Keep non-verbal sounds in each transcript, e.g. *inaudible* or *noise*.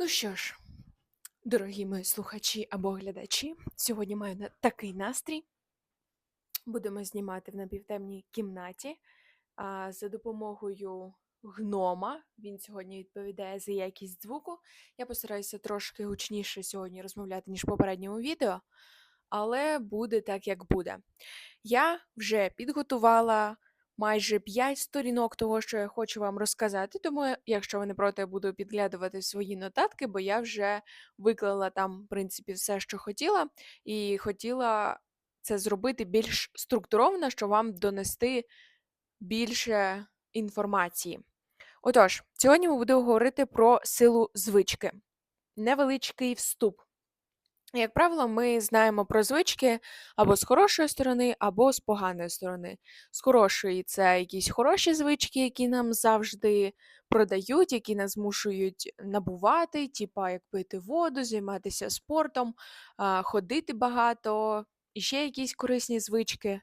Ну що ж, дорогі мої слухачі або глядачі, сьогодні маю такий настрій. Будемо знімати в напівтемній кімнаті а, за допомогою гнома. Він сьогодні відповідає за якість звуку. Я постараюся трошки гучніше сьогодні розмовляти, ніж в попередньому відео, але буде так, як буде. Я вже підготувала майже 5 сторінок того, що я хочу вам розказати. Тому, якщо ви не проти, я буду підглядувати свої нотатки, бо я вже виклала там, в принципі, все, що хотіла, і хотіла це зробити більш структуровано, щоб вам донести більше інформації. Отож, сьогодні ми будемо говорити про силу звички. Невеличкий вступ. Як правило, ми знаємо про звички або з хорошої сторони, або з поганої сторони. З хорошої це якісь хороші звички, які нам завжди продають, які нас змушують набувати, типа як пити воду, займатися спортом, ходити багато, ще якісь корисні звички.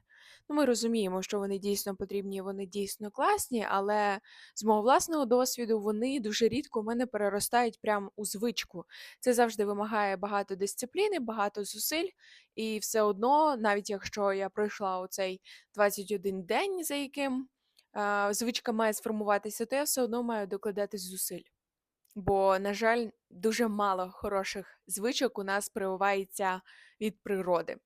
Ну, ми розуміємо, що вони дійсно потрібні, вони дійсно класні, але з мого власного досвіду вони дуже рідко в мене переростають прямо у звичку. Це завжди вимагає багато дисципліни, багато зусиль, і все одно, навіть якщо я пройшла оцей 21 день, за яким е, звичка має сформуватися, то я все одно маю докладати зусиль. Бо, на жаль, дуже мало хороших звичок у нас прививається від природи.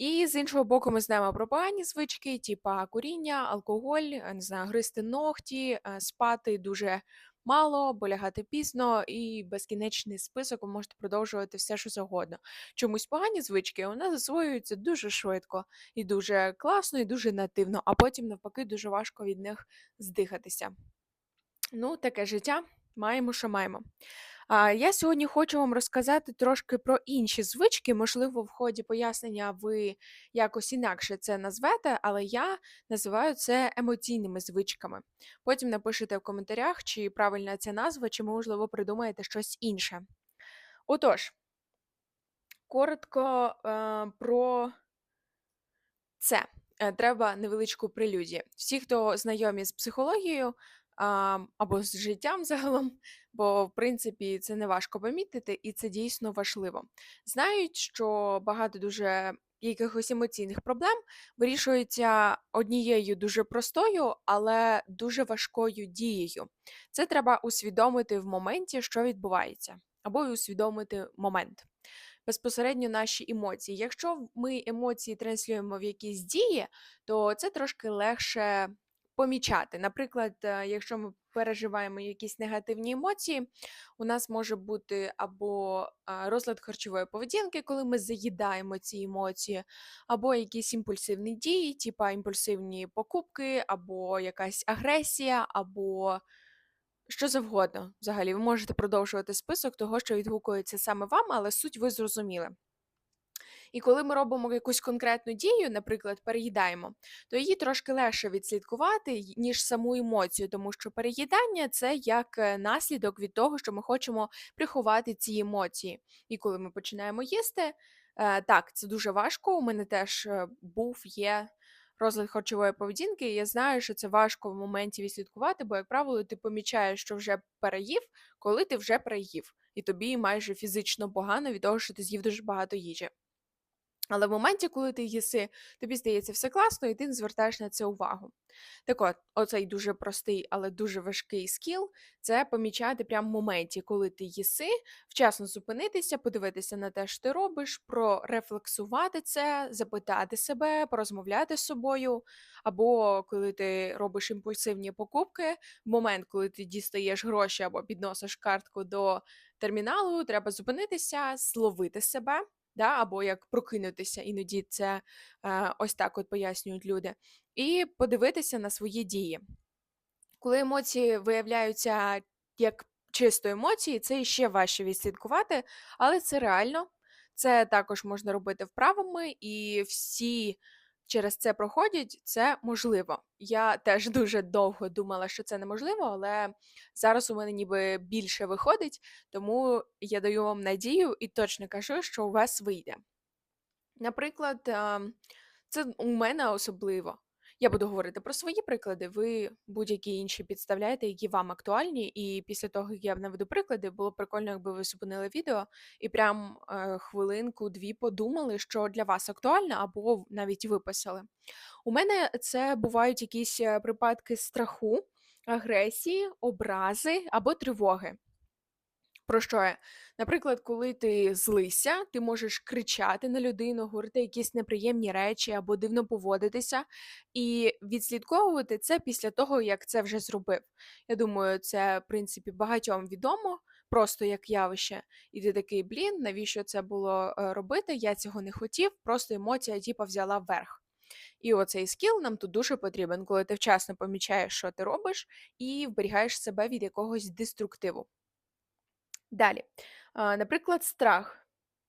І з іншого боку, ми знаємо про погані звички, типа куріння, алкоголь, е, не знаю, гризти ногті, е, спати дуже мало, або лягати пізно, і безкінечний список ви можете продовжувати все, що завгодно. Чомусь погані звички у нас засвоюються дуже швидко і дуже класно, і дуже нативно, а потім, навпаки, дуже важко від них здихатися. Ну, таке життя. Маємо, що маємо. А, я сьогодні хочу вам розказати трошки про інші звички. Можливо, в ході пояснення ви якось інакше це назвете, але я називаю це емоційними звичками. Потім напишите в коментарях, чи правильна ця назва, чи, можливо, придумаєте щось інше. Отож, коротко е, про це. Е, Треба невеличку прелюдію. Всі, хто знайомі з психологією, або з життям загалом, бо в принципі це не важко помітити, і це дійсно важливо. Знають, що багато дуже якихось емоційних проблем вирішується однією дуже простою, але дуже важкою дією. Це треба усвідомити в моменті, що відбувається, або усвідомити момент. Безпосередньо наші емоції. Якщо ми емоції транслюємо в якісь дії, то це трошки легше помічати. Наприклад, е, якщо ми переживаємо якісь негативні емоції, у нас може бути або розлад харчової поведінки, коли ми заїдаємо ці емоції, або якісь імпульсивні дії, типа імпульсивні покупки, або якась агресія, або що завгодно. Взагалі, ви можете продовжувати список того, що відгукується саме вам, але суть ви зрозуміли. І коли ми робимо якусь конкретну дію, наприклад, переїдаємо, то її трошки легше відслідкувати, ніж саму емоцію, тому що переїдання це як е, наслідок від того, що ми хочемо приховати ці емоції. І коли ми починаємо їсти, е, так, це дуже важко. У мене теж е, був, є. Розлад харчової поведінки, і я знаю, що це важко в моменті відслідкувати, бо, як правило, ти помічаєш, що вже переїв, коли ти вже переїв, і тобі майже фізично погано від того, що ти з'їв дуже багато їжі. Але в моменті, коли ти їси, тобі здається все класно, і ти не звертаєш на це увагу. Так от, оцей дуже простий, але дуже важкий скіл це помічати прямо в моменті, коли ти їси, вчасно зупинитися, подивитися на те, що ти робиш, прорефлексувати це, запитати себе, порозмовляти з собою. Або коли ти робиш імпульсивні покупки, в момент, коли ти дістаєш гроші або підносиш картку до терміналу, треба зупинитися, зловити себе да, або як прокинутися, іноді це е, ось так от пояснюють люди, і подивитися на свої дії. Коли емоції виявляються як чисто емоції, це ще важче відслідкувати, але це реально. Це також можна робити вправами, і всі через це проходять, це можливо. Я теж *laughs* дуже довго думала, що це неможливо, але зараз у мене ніби більше виходить, тому я даю вам надію і точно кажу, що у вас вийде. Наприклад, ем, це у мене особливо. Я буду говорити про свої приклади, ви будь-які інші підставляєте, які вам актуальні. І після того, як я наведу приклади, було прикольно, якби ви зупинили відео і прям е, хвилинку-дві подумали, що для вас актуально, або навіть виписали. У мене це бувають якісь е, припадки страху, агресії, образи або тривоги. Про що я? Наприклад, коли ти злися, ти можеш кричати на людину, говорити якісь неприємні речі або дивно поводитися, і відслідковувати це після того, як це вже зробив. Я думаю, це, в принципі, багатьом відомо, просто як явище. І ти такий, блін, навіщо це було е, робити? Я цього не хотів, просто емоція типа взяла вверх. І оцей скіл нам тут дуже потрібен, коли ти вчасно помічаєш, що ти робиш, і вберігаєш себе від якогось деструктиву. Далі, наприклад, страх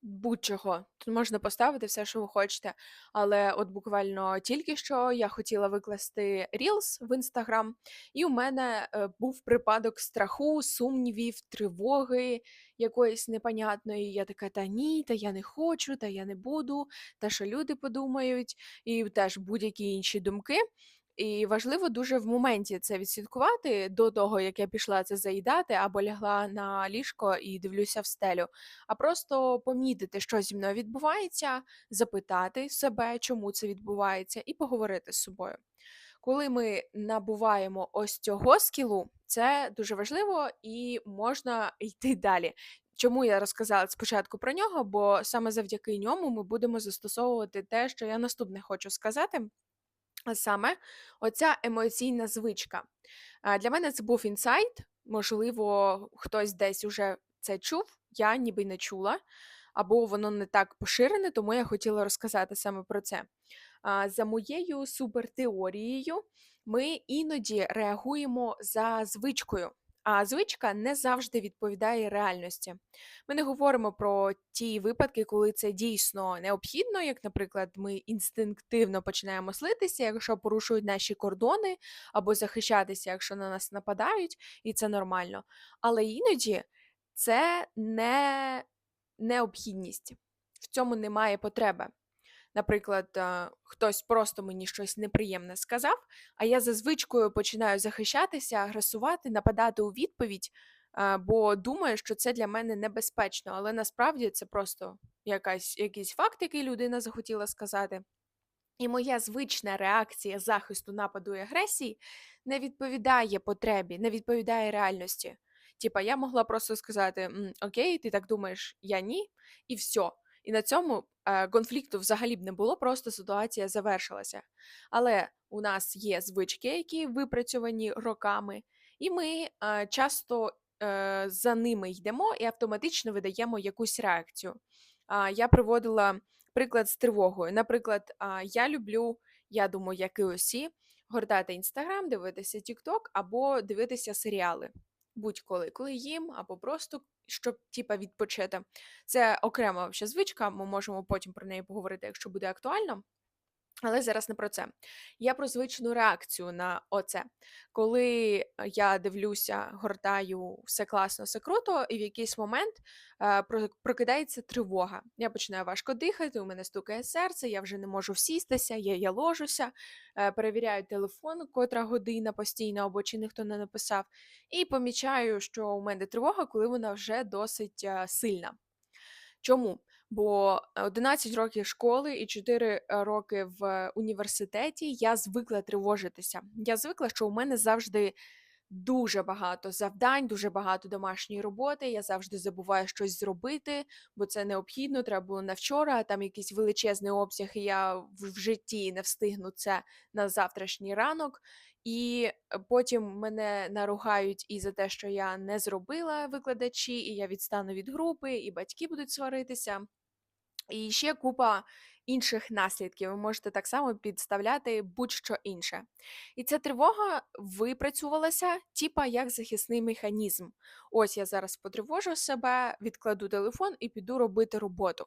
будь-чого. Тут можна поставити все, що ви хочете. Але от буквально тільки що я хотіла викласти Reels в Instagram, і у мене е, був припадок страху, сумнівів, тривоги якоїсь непонятної. Я така, та ні, та я не хочу, та я не буду, та що люди подумають, і теж будь-які інші думки. І важливо дуже в моменті це відслідкувати до того, як я пішла це заїдати або лягла на ліжко і дивлюся в стелю, а просто помітити, що зі мною відбувається, запитати себе, чому це відбувається, і поговорити з собою. Коли ми набуваємо ось цього скілу, це дуже важливо і можна йти далі. Чому я розказала спочатку про нього? Бо саме завдяки ньому ми будемо застосовувати те, що я наступне хочу сказати. Саме оця емоційна звичка. Для мене це був інсайт. Можливо, хтось десь уже це чув, я ніби не чула, або воно не так поширене, тому я хотіла розказати саме про це. За моєю супертеорією, ми іноді реагуємо за звичкою. А звичка не завжди відповідає реальності. Ми не говоримо про ті випадки, коли це дійсно необхідно, як, наприклад, ми інстинктивно починаємо слитися, якщо порушують наші кордони, або захищатися, якщо на нас нападають, і це нормально. Але іноді це не необхідність, в цьому немає потреби. Наприклад, е, хтось просто мені щось неприємне сказав, а я за звичкою починаю захищатися, агресувати, нападати у відповідь, е, бо думаю, що це для мене небезпечно, але насправді це просто якась, якийсь факт, який людина захотіла сказати. І моя звична реакція захисту нападу і агресії не відповідає потребі, не відповідає реальності. Типа, я могла просто сказати: Окей, ти так думаєш, я ні, і все. І на цьому е, конфлікту взагалі б не було, просто ситуація завершилася. Але у нас є звички, які випрацьовані роками, і ми е, часто е, за ними йдемо і автоматично видаємо якусь реакцію. Я приводила приклад з тривогою. Наприклад, я люблю, я думаю, як і усі, гортати інстаграм, дивитися Тікток або дивитися серіали будь-коли, коли їм, або просто щоб типа відпочити. Це окрема ще звичка. Ми можемо потім про неї поговорити, якщо буде актуально. Але зараз не про це. Я про звичну реакцію на оце. Коли е, я дивлюся, гортаю все класно, все круто, і в якийсь момент е, прокидається тривога. Я починаю важко дихати, у мене стукає серце, я вже не можу всістися, я я ложуся, е, перевіряю телефон, котра година постійно або чи ніхто не написав, і помічаю, що у мене тривога, коли вона вже досить е, сильна. Чому? Бо 11 років школи і 4 е, роки в університеті я звикла тривожитися. Я звикла, що у мене завжди дуже багато завдань, дуже багато домашньої роботи. Я завжди забуваю щось зробити, бо це необхідно. Треба було на вчора, а там якийсь величезний обсяг, і я в житті не встигну це на завтрашній ранок. І е, потім мене наругають і за те, що я не зробила викладачі, і я відстану від групи, і батьки будуть сваритися. І ще купа інших наслідків. Ви можете так само підставляти будь-що інше. І ця тривога випрацювалася, типа як захисний механізм. Ось я зараз потривожу себе, відкладу телефон і піду робити роботу.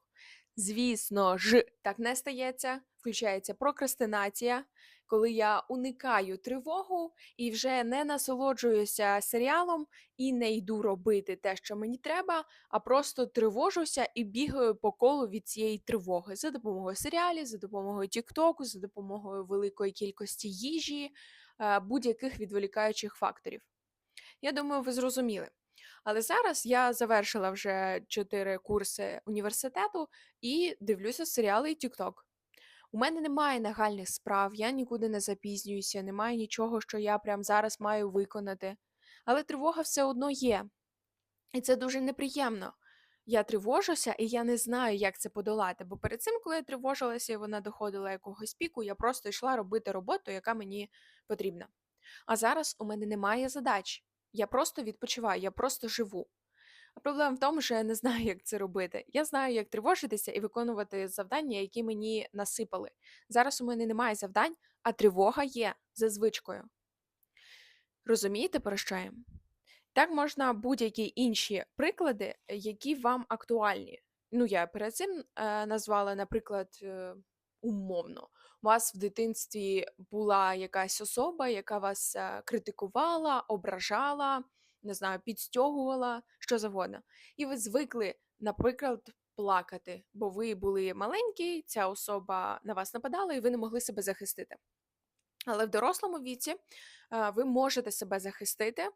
Звісно ж, так не стається, включається прокрастинація, коли я уникаю тривогу і вже не насолоджуюся серіалом і не йду робити те, що мені треба, а просто тривожуся і бігаю по колу від цієї тривоги за допомогою серіалів, за допомогою Тіктоку, за допомогою великої кількості їжі, е, будь-яких відволікаючих факторів. Я думаю, ви зрозуміли. Але зараз я завершила вже 4 курси університету і дивлюся серіали і TikTok. У мене немає нагальних справ, я нікуди не запізнююся, немає нічого, що я прямо зараз маю виконати. Але тривога все одно є. І це дуже неприємно. Я тривожуся, і я не знаю, як це подолати. Бо перед цим, коли я тривожилася і вона доходила якогось піку, я просто йшла робити роботу, яка мені потрібна. А зараз у мене немає задач. Я просто відпочиваю, я просто живу. А проблема в тому, що я не знаю, як це робити. Я знаю, як тривожитися і виконувати завдання, які мені насипали. Зараз у мене немає завдань, а тривога є за звичкою. Розумієте, про що я? Так можна будь-які інші приклади, які вам актуальні. Ну, я перед цим е, назвала, наприклад, е, умовно. Вас в дитинстві була якась особа, яка вас е, критикувала, ображала, не знаю, підстягувала, що завгодно. І ви звикли, наприклад, плакати, бо ви були маленькі, ця особа на вас нападала, і ви не могли себе захистити. Але в дорослому віці е, ви можете себе захистити,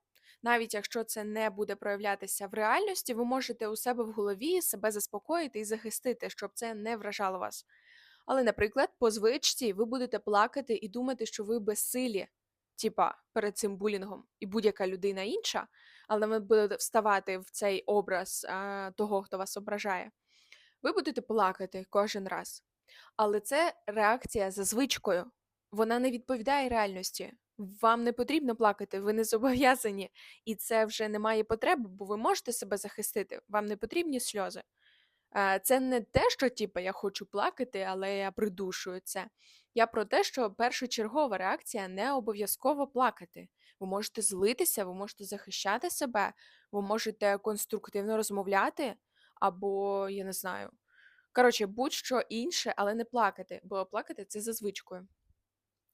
навіть якщо це не буде проявлятися в реальності, ви можете у себе в голові себе заспокоїти і захистити, щоб це не вражало вас. Але, наприклад, по звичці ви будете плакати і думати, що ви безсилі, типа перед цим булінгом, і будь-яка людина інша, але ви будете вставати в цей образ а, того, хто вас ображає. Ви будете плакати кожен раз. Але це реакція за звичкою. Вона не відповідає реальності. Вам не потрібно плакати, ви не зобов'язані, і це вже не має потреби, бо ви можете себе захистити. Вам не потрібні сльози. Е, Це не те, що типу, я хочу плакати, але я придушую це. Я про те, що першочергова реакція не обов'язково плакати. Ви можете злитися, ви можете захищати себе, ви можете конструктивно розмовляти, або я не знаю. Коротше, будь-що інше, але не плакати, бо плакати це за звичкою.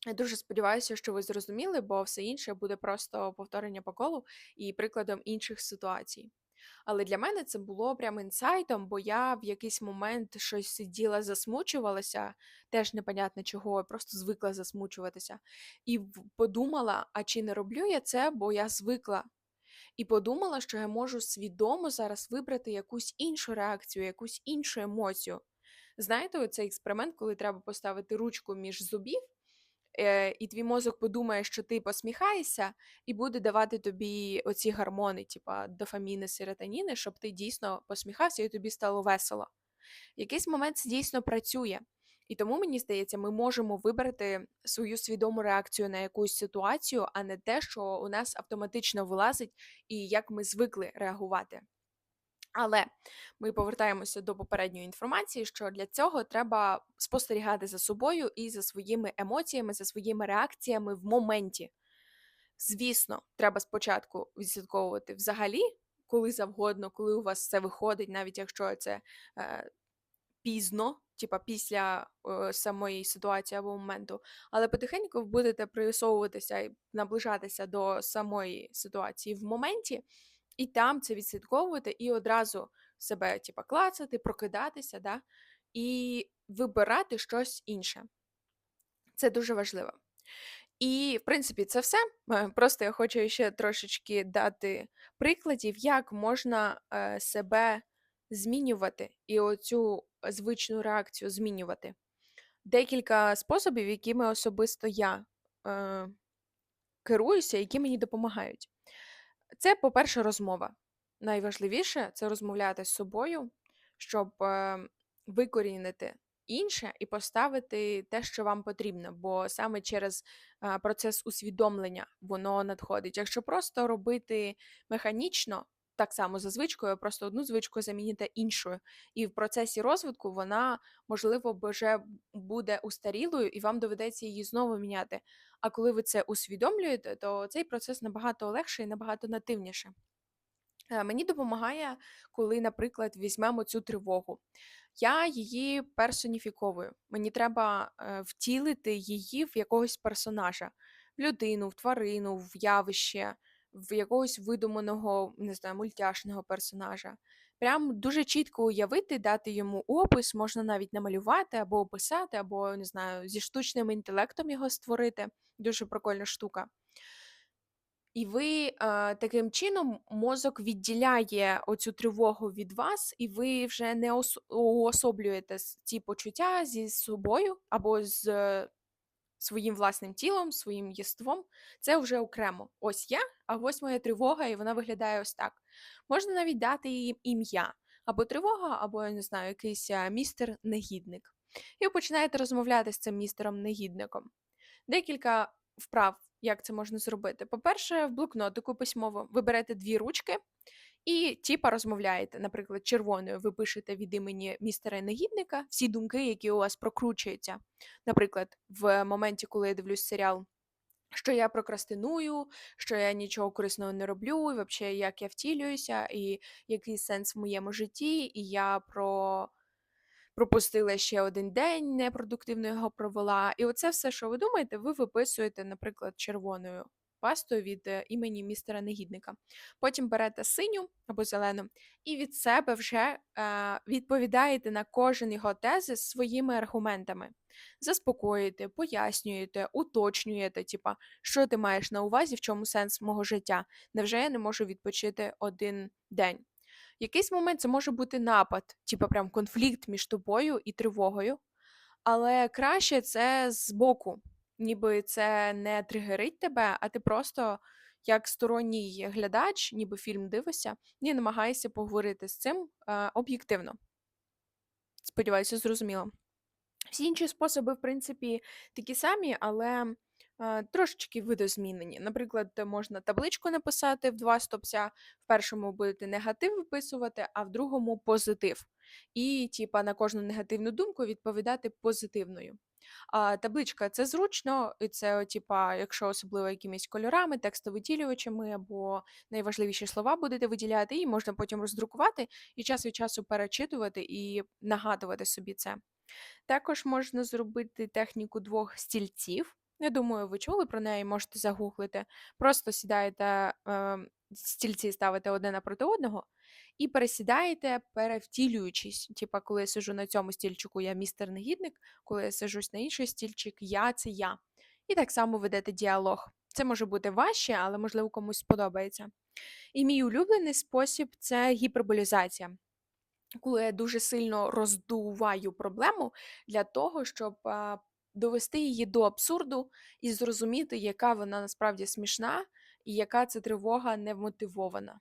Я дуже сподіваюся, що ви зрозуміли, бо все інше буде просто повторення по колу і прикладом інших ситуацій. Але для мене це було прям інсайтом, бо я в якийсь момент щось сиділа, засмучувалася, теж непонятно чого, просто звикла засмучуватися. І подумала, а чи не роблю я це, бо я звикла. І подумала, що я можу свідомо зараз вибрати якусь іншу реакцію, якусь іншу емоцію. Знаєте, цей експеримент, коли треба поставити ручку між зубів, е, і твій мозок подумає, що ти посміхаєшся, і буде давати тобі оці гормони, типа дофаміни, серотоніни, щоб ти дійсно посміхався і тобі стало весело. В якийсь момент це дійсно працює. І тому мені здається, ми можемо вибрати свою свідому реакцію на якусь ситуацію, а не те, що у нас автоматично вилазить, і як ми звикли реагувати. Але ми повертаємося до попередньої інформації, що для цього треба спостерігати за собою і за своїми емоціями, за своїми реакціями в моменті. Звісно, треба спочатку відслідковувати взагалі, коли завгодно, коли у вас все виходить, навіть якщо це е, пізно, типа після е, самої ситуації або моменту, але потихеньку будете присовуватися і наближатися до самої ситуації в моменті, і там це відслідковувати, і одразу себе, типа, клацати, прокидатися, да? і вибирати щось інше. Це дуже важливо. І, в принципі, це все. Е, Просто я хочу ще трошечки дати прикладів, як можна е, себе змінювати і оцю звичну реакцію змінювати. Декілька способів, якими особисто я е, керуюся, які мені допомагають. Це, по-перше, розмова. Найважливіше це розмовляти з собою, щоб е, викорінити інше і поставити те, що вам потрібно, бо саме через е, процес усвідомлення воно надходить. Якщо просто робити механічно, так само за звичкою, просто одну звичку замінити іншою, і в процесі розвитку вона, можливо, вже буде устарілою, і вам доведеться її знову міняти. А коли ви це усвідомлюєте, то цей процес набагато легше і набагато нативніше. Мені допомагає, коли, наприклад, візьмемо цю тривогу. Я її персоніфіковую. Мені треба е, втілити її в якогось персонажа, в людину, в тварину, в явище, в якогось видуманого, не знаю, мультяшного персонажа. Прям дуже чітко уявити, дати йому опис, можна навіть намалювати або описати, або не знаю, зі штучним інтелектом його створити. Дуже прикольна штука. І ви, таким чином мозок відділяє оцю тривогу від вас, і ви вже не ос уособлюєте ці почуття зі собою або з своїм власним тілом, своїм єством. Це вже окремо. Ось я, а ось моя тривога, і вона виглядає ось так. Можна навіть дати їй ім'я або тривога, або я не знаю, якийсь, містер-негідник. І ви починаєте розмовляти з цим містером-негідником. Декілька вправ, як це можна зробити. По-перше, в блокнотику письмово ви берете дві ручки і типа розмовляєте. Наприклад, червоною ви пишете від імені містера негідника всі думки, які у вас прокручуються. Наприклад, в моменті, коли я дивлюсь серіал. Що я прокрастиную, що я нічого корисного не роблю, і взагалі, як я втілююся, і який сенс в моєму житті, і я про пропустила ще один день, непродуктивно його провела. І оце все, що ви думаєте, ви виписуєте, наприклад, червоною пастою від е, імені містера негідника. Потім берете синю або зелену, і від себе вже е, відповідаєте на кожен його тезис своїми аргументами. Заспокоїте, пояснюєте, уточнюєте, типа, що ти маєш на увазі, в чому сенс мого життя. Невже я не можу відпочити один день? якийсь момент це може бути напад, типу прям конфлікт між тобою і тривогою, але краще це збоку, ніби це не тригерить тебе, а ти просто як сторонній глядач, ніби фільм дивишся, і намагаєшся поговорити з цим е, об'єктивно. Сподіваюся, зрозуміло. Всі інші способи, в принципі, такі самі, але е, трошечки видозмінені. Наприклад, можна табличку написати в два стопця, в першому будете негатив виписувати, а в другому позитив. І, типа, на кожну негативну думку відповідати позитивною. А табличка це зручно, і це, типа, якщо особливо якимись кольорами, текстовиділювачами або найважливіші слова будете виділяти, і можна потім роздрукувати і час від часу перечитувати і нагадувати собі це. Також можна зробити техніку двох стільців. Я думаю, ви чули про неї, можете загуглити. Просто сідаєте, е, стільці ставите одне напроти одного і пересідаєте, перевтілюючись. Типа, коли я сижу на цьому стільчику, я містер негідник, коли я сижусь на інший стільчик, я це я. І так само ведете діалог. Це може бути важче, але можливо комусь сподобається. І мій улюблений спосіб це гіперболізація коли я дуже сильно роздуваю проблему для того, щоб а, довести її до абсурду і зрозуміти, яка вона насправді смішна і яка це тривога невмотивована.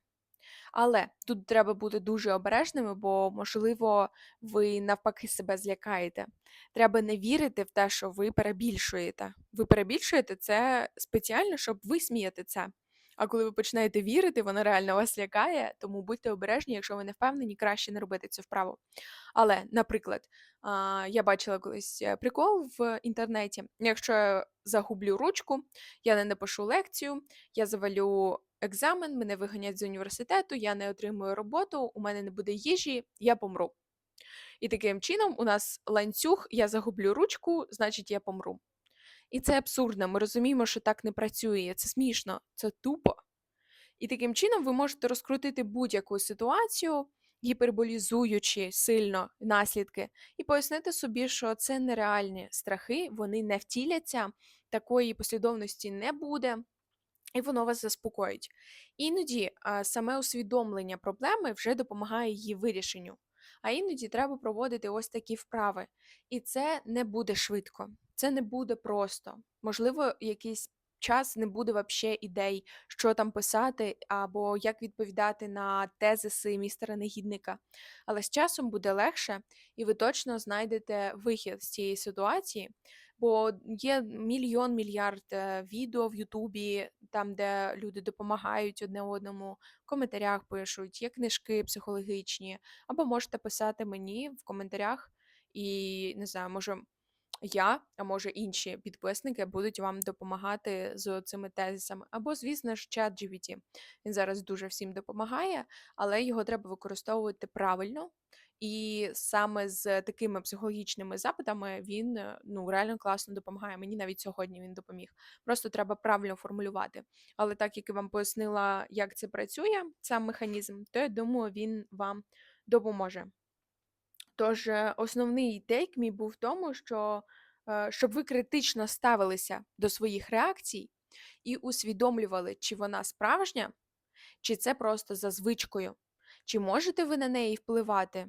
Але тут треба бути дуже обережними, бо, можливо, ви навпаки себе злякаєте. Треба не вірити в те, що ви перебільшуєте. Ви перебільшуєте це спеціально, щоб висміяти це. А коли ви починаєте вірити, вона реально вас лякає, тому будьте обережні, якщо ви не впевнені, краще не робити цю вправу. Але, наприклад, я бачила колись е, прикол в інтернеті: якщо я загублю ручку, я не напишу лекцію, я завалю екзамен, мене виганять з університету, я не отримую роботу, у мене не буде їжі, я помру. І таким чином у нас ланцюг, я загублю ручку, значить я помру. І це абсурдно. Ми розуміємо, що так не працює. Це смішно, це тупо. І таким чином ви можете розкрутити будь-яку ситуацію, гіперболізуючи сильно наслідки, і пояснити собі, що це нереальні страхи, вони не втіляться, такої послідовності не буде. І воно вас заспокоїть. Іноді саме усвідомлення проблеми вже допомагає її вирішенню. А іноді треба проводити ось такі вправи. І це не буде швидко, це не буде просто. Можливо, якийсь час не буде вообще ідей, що там писати, або як відповідати на тезиси містера негідника. Але з часом буде легше, і ви точно знайдете вихід з цієї ситуації. Бо є мільйон мільярд е, відео в Ютубі, там, де люди допомагають одне одному, в коментарях пишуть, є книжки психологічні, або можете писати мені в коментарях, і не знаю, може я, а може інші підписники будуть вам допомагати з цими тезисами. Або, звісно ж, чат GPT. Він зараз дуже всім допомагає, але його треба використовувати правильно. І саме з такими психологічними запитами він е, ну реально класно допомагає. Мені навіть сьогодні він допоміг. Просто треба правильно формулювати. Але так як я вам пояснила, як це працює, сам механізм, то я думаю, він вам допоможе. Тож, е, основний тейк мій був в тому, що е, щоб ви критично ставилися до своїх реакцій і усвідомлювали, чи вона справжня, чи це просто за звичкою, чи можете ви на неї впливати,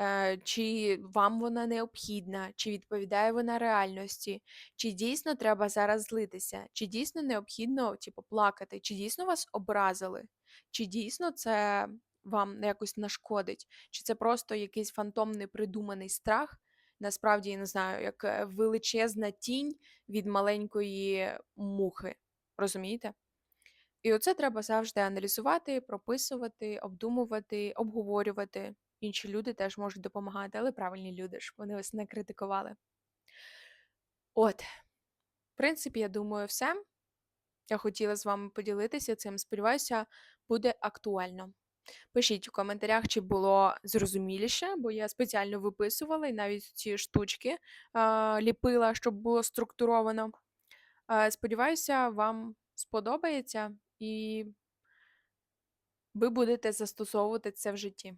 е, чи вам вона необхідна, чи відповідає вона реальності, чи дійсно треба зараз злитися, чи дійсно необхідно типу, плакати, чи дійсно вас образили, чи дійсно це вам якось нашкодить, чи це просто якийсь фантомний придуманий страх. Насправді, я не знаю, як е, величезна тінь від маленької мухи. Розумієте? І оце треба завжди аналізувати, прописувати, обдумувати, обговорювати. Інші люди теж можуть допомагати, але правильні люди ж, вони вас не критикували. От, в принципі, я думаю, все. Я хотіла з вами поділитися цим. Сподіваюся, буде актуально. Пишіть у коментарях, чи було зрозуміліше, бо я спеціально виписувала і навіть ці штучки е, ліпила, щоб було структуровано. Е, сподіваюся, вам сподобається і ви будете застосовувати це в житті.